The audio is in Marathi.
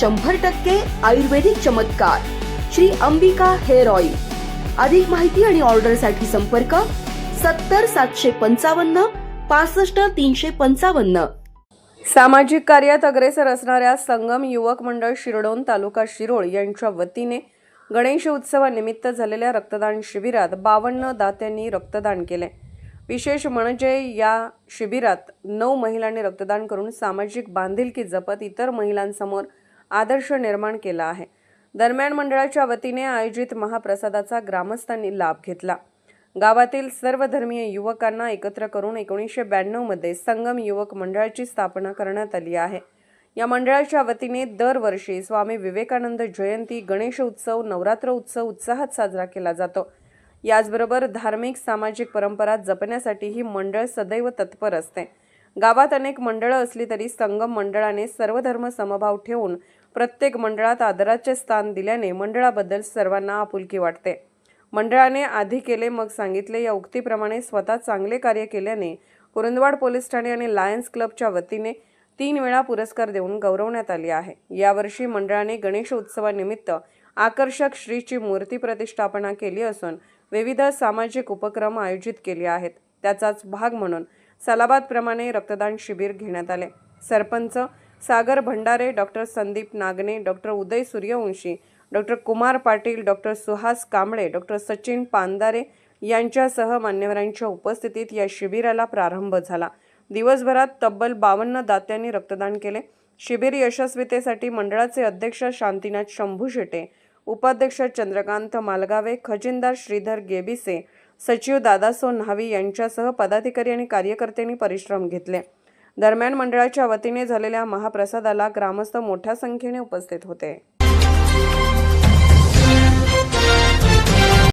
शंभर टक्के आयुर्वेदिक चमत्कार. Shri Ambika hair oil. अधिक माहिती आणि ऑर्डरसाठी संपर्क सत्तर सातशे पंचावन्न पासष्ट तीनशे पंचावन्न. सामाजिक कार्यात अग्रेसर असणाऱ्या संगम युवक मंडळ शिरडोन तालुका शिरोळ यांच्या वतीने गणेश उत्सवानिमित्त झालेल्या रक्तदान शिबिरात बावन्न दात्यांनी रक्तदान केले. विशेष म्हणजे या शिबिरात नऊ महिलांनी रक्तदान करून सामाजिक बांधिलकी जपत इतर महिलांसमोर आदर्श निर्माण केला आहे. दरम्यान मंडळाच्या वतीने आयोजित महाप्रसादाचा ग्रामस्थांनी लाभ घेतला. गावातील सर्व धर्मीय युवकांना एकत्र करून एकोणीसशे ब्याण्णवमध्ये संगम युवक मंडळाची स्थापना करण्यात आली आहे. या मंडळाच्या वतीने दरवर्षी स्वामी विवेकानंद जयंती गणेश उत्सव नवरात्र उत्सव उत्साहात साजरा केला जातो. याचबरोबर धार्मिक सामाजिक परंपरा जपण्यासाठी ही मंडळ सदैव तत्पर असते. गावात अनेक मंडळं असली तरी संगम मंडळाने सर्वधर्म समभाव ठेवून प्रत्येक मंडळात आदराचे स्थान दिल्याने मंडळाबद्दल सर्वांना आपुलकी वाटते. मंडळाने आधी केले मग सांगितले. या उक्तीप्रमाणे स्वतः चांगले कार्य केल्याने कुरुंदवाड पोलीस ठाणे आणि लायन्स क्लबच्या वतीने तीन वेळा पुरस्कार देऊन गौरवण्यात आले आहे. यावर्षी मंडळाने गणेश उत्सवानिमित्त आकर्षक श्रीची मूर्ती प्रतिष्ठापना केली असून विविध सामाजिक उपक्रम आयोजित केले आहेत. त्याचाच भाग म्हणून सलाबादप्रमाणे रक्तदान शिबिर घेण्यात आले. Sarpanch Sagar Bhandare doctor Sandeep Nagne doctor Uday Suryavanshi doctor Kumar Patil doctor Suhas Kamble doctor Sachin Pandare यांच्यासह मान्यवरांच्या उपस्थितीत या शिबिराला प्रारंभ झाला. दिवसभरात तब्बल बावन्न दात्यांनी रक्तदान केले. शिबिर यशस्वीतेसाठी मंडळाचे अध्यक्ष शांतीनाथ शंभू शेटे उपाध्यक्ष चंद्रकांत मालगावे खजिनदार श्रीधर गेबिसे सचिव दादासो न्हावी यांच्यासह पदाधिकारी आणि कार्यकर्त्यांनी परिश्रम घेतले. दरम्यान मंडळाच्या वतीने झालेल्या महाप्रसादाला ग्रामस्थ मोठ्या संख्येने उपस्थित होते.